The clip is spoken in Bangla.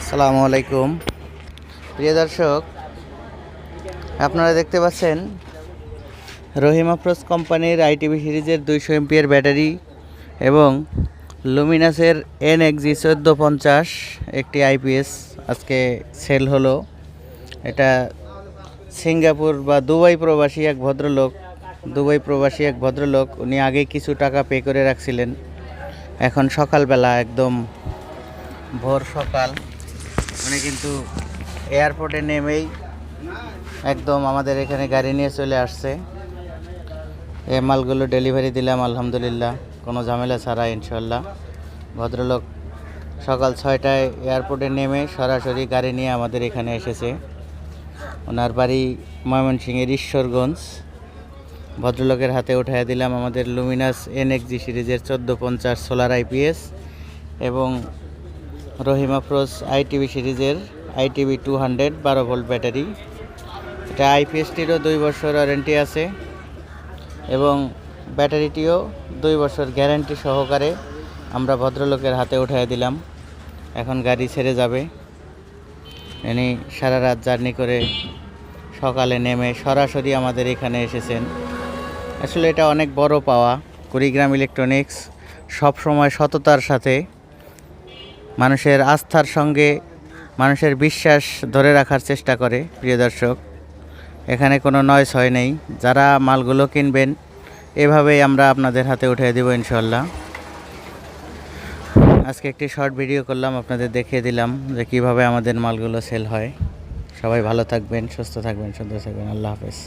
আসসালামু আলাইকুম। প্রিয় দর্শক, আপনারা দেখতে পাচ্ছেন রহিম আফরোজ কোম্পানির আইটিভি সিরিজের দুইশো এমপিয়ার ব্যাটারি এবং লুমিনাসের এন এক্সি চোদ্দ পঞ্চাশ একটি আইপিএস আজকে সেল হলো। এটা সিঙ্গাপুর বা দুবাই প্রবাসী এক ভদ্রলোক, দুবাই প্রবাসী এক ভদ্রলোক, উনি আগে কিছু টাকা পে করে রাখছিলেন। এখন সকালবেলা একদম ভোর সকাল। উনি কিন্তু এয়ারপোর্টে নেমেই একদম আমাদের এখানে গাড়ি নিয়ে চলে আসছে। এ মালগুলো ডেলিভারি দিলাম, আলহামদুলিল্লাহ। কোনো ঝামেলা ছাড়া ইনশাল্লাহ ভদ্রলোক সকাল ছয়টায় এয়ারপোর্টে নেমে সরাসরি গাড়ি নিয়ে আমাদের এখানে এসেছে। ওনার বাড়ি ময়মনসিংহের ঈশ্বরগঞ্জ। ভদ্রলোকের হাতে উঠাইয়া দিলাম আমাদের লুমিনাস এনএক্সজি সিরিজের চোদ্দ পঞ্চাশ সোলার আইপিএস এবং রহিম আফরোজ আইটিভি সিরিজের আইটিভি টু হান্ড্রেড বারো ভোল্ট ব্যাটারি। এটা আইপিএসটিরও দুই বছর ওয়ারেন্টি আছে এবং ব্যাটারিটিও দুই বছর গ্যারান্টি সহকারে আমরা ভদ্রলোকের হাতে উঠাই দিলাম। এখন গাড়ি ছেড়ে যাবে। ইনি সারা রাত জার্নি করে সকালে নেমে সরাসরি আমাদের এখানে এসেছেন। আসলে এটা অনেক বড় পাওয়া। কুড়িগ্রাম ইলেকট্রনিক্স সবসময় সততার সাথে মানুষের আস্থার সঙ্গে মানুষের বিশ্বাস ধরে রাখার চেষ্টা করে, প্রিয় দর্শক। এখানে কোনো নয়স হয় নেই। যারা মালগুলো কিনবেন, এভাবেই আমরা আপনাদের হাতে উঠিয়ে দেবো ইনশাল্লাহ আজকে একটি শর্ট ভিডিও করলাম, আপনাদের দেখিয়ে দিলাম যে কীভাবে আমাদের মালগুলো সেল হয়। সবাই ভালো থাকবেন, সুস্থ থাকবেন, সুন্দর থাকবেন। আল্লাহ হাফেজ।